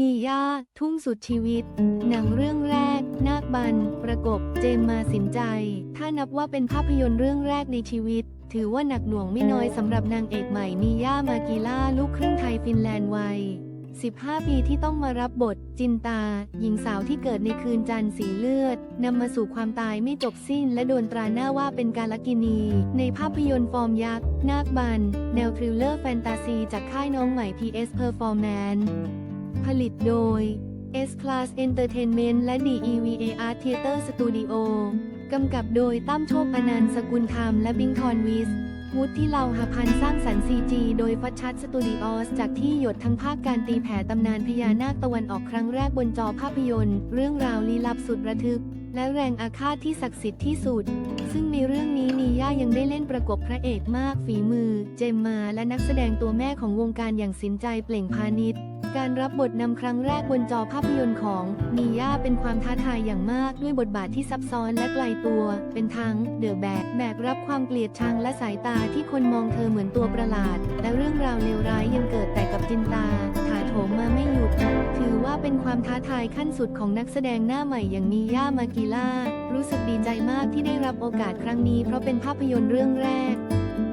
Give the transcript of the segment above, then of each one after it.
นีย่า ทุ่งสุดชีวิต หนังเรื่องแรก นาคบัน ประกบ เจมมาสินใจ ถ้านับว่าเป็นภาพยนตร์เรื่องแรกในชีวิต ถือว่าหนักหน่วงไม่น้อยสำหรับนางเอกใหม่มีย่ามากีล่าลูกครึ่งไทยฟินแลนด์วัย 15 ปีที่ต้องมารับบท จินตา หญิงสาวที่เกิดในคืนจันทร์สีเลือดนำมาสู่ความตายไม่จบสิ้น และโดนตราหน้าว่าเป็นกาลกินี ในภาพยนตร์ฟอร์มยักษ์ นาคบัน แนวทริลเลอร์แฟนตาซี จากค่ายน้องใหม่ PS Performance ผลิตโดย S Class Entertainment และ DEVA Art Theater Studio กำกับโดยตั้มโชคอนันต์สกุลธรรมและบิงคอนวิสวุฒิเลาหพันธ์สร้างสรรค์ CG โดยฟัชชัดสตูดิโอสจากที่หยดทั้งภาคการตีแผ่ตำนานพญานาคตะวันออกครั้งแรกบนจอภาพยนตร์ เรื่องราวลี้ลับสุดระทึก และแรงอาฆาตที่ศักดิ์สิทธิ์ที่สุด ซึ่งในเรื่องนี้นีย่ายังได้เล่นประกบพระเอกมากฝีมือ เจมมาและนักแสดงตัวแม่ของวงการอย่างสินใจเปล่งพาณิชย์การรับบทนำครั้งแรกบนจอภาพยนตร์ของนีย่าเป็นความท้าทายอย่างมากด้วยบทบาทที่ซับซ้อนและไกลตัว เป็นทั้งเดอะแบกแบกรับความเกลียดชังและสายตาที่คนมองเธอเหมือนตัวประหลาด และเรื่องราวเลวร้ายยังเกิดแต่กับจินตาถาโถมมาไม่หยุดถือ ว่าเป็นความท้าทายขั้นสุดของนักแสดงหน้าใหม่อย่างมีย่ามากีล่า รู้สึกดีใจมากที่ได้รับโอกาสครั้งนี้เพราะเป็นภาพยนตร์เรื่องแรก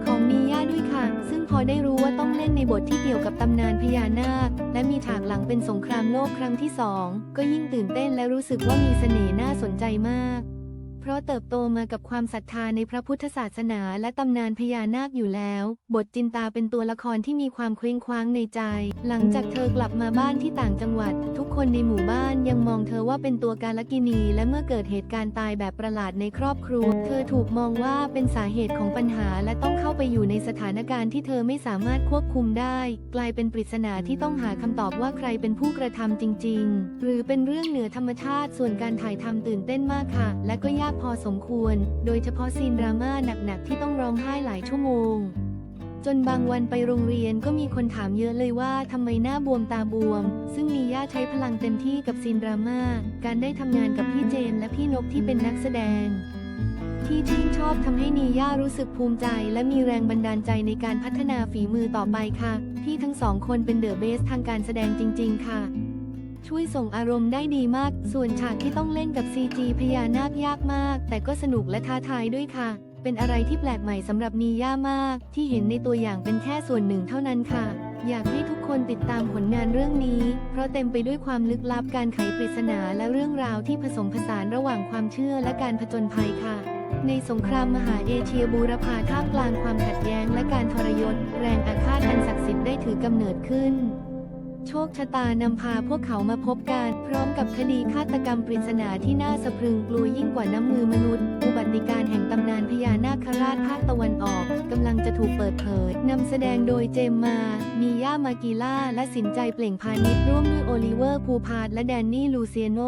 ของมีย่าด้วยค่ะ ซึ่งพอได้รู้ว่าต้องเล่นในบทที่เกี่ยวกับตำนานพญานาค และมีฉากหลังเป็นสงครามโลกครั้งที่สองก็ยิ่งตื่นเต้นและรู้สึกว่ามีเสน่ห์น่าสนใจมาก เพราะเติบโตมากับความศรัทธาในพระพุทธศาสนาและตำนานพญานาคอยู่แล้ว บทจินตาเป็นตัวละครที่มีความเคว้งคว้างในใจ หลังจากเธอกลับมาบ้านที่ต่างจังหวัด ทุกคนในหมู่บ้านยังมองเธอว่าเป็นตัวการลกินี และเมื่อเกิดเหตุการณ์ตายแบบประหลาดในครอบครัว เธอถูกมองว่าเป็นสาเหตุของปัญหาและต้องเข้าไปอยู่ในสถานการณ์ที่เธอไม่สามารถควบคุมได้ กลายเป็นปริศนาที่ต้องหาคำตอบว่าใครเป็นผู้กระทำจริง ๆ หรือเป็นเรื่องเหนือธรรมชาติส่วนการถ่ายทำตื่นเต้นมากค่ะ และก็ยากพอสมควร โดยเฉพาะซีนดราม่าหนักๆที่ต้องร้องไห้หลายชั่วโมง จนบางวันไปโรงเรียนก็มีคนถามเยอะเลยว่าทำไมหน้าบวมตาบวม ซึ่งมีย่าใช้พลังเต็มที่กับซีนดราม่า การได้ทำงานกับพี่เจมส์และพี่นกที่เป็นนักแสดงที่ชื่นชอบทำให้นีย่ารู้สึกภูมิใจ และมีแรงบันดาลใจในการพัฒนาฝีมือต่อไปค่ะ พี่ทั้งสองคนเป็นเดอะเบสทางการแสดงจริง ๆ ค่ะ ช่วยส่งอารมณ์ได้ดีมาก ส่วนฉากที่ต้องเล่นกับ CG พญานาคยากมาก แต่ก็สนุกและท้าทายด้วยค่ะ เป็นอะไรที่แปลกใหม่สำหรับนีย่ามาก ที่เห็นในตัวอย่างเป็นแค่ส่วนหนึ่งเท่านั้นค่ะ อยากให้ทุกคนติดตามผลงานเรื่องนี้ เพราะเต็มไปด้วยความลึกลับการไขปริศนาและเรื่องราวที่ผสมผสานระหว่างความเชื่อและการผจญภัยค่ะในสงครามมหาเอเชียบูรพาท่ามกลางความขัดแย้งและการทรยศ แรงอาฆาตอันศักดิ์สิทธิ์ได้ถือกำเนิดขึ้น โชคชะตานำพาพวกเขามาพบกัน พร้อมกับคดีฆาตกรรมปริศนาที่น่าสะพรึงกลัวยิ่งกว่าน้ำมือมนุษย์ อุบัติการแห่งตำนานพญานาคราชภาคตะวันออกกำลังจะถูกเปิดเผยนำแสดงโดยเจมมา มีย่ามากีล่า และสินใจเปล่งพาณิชย์ร่วมด้วยโอลิเวอร์ ภูพาดและแดนนี่ ลูเซียโน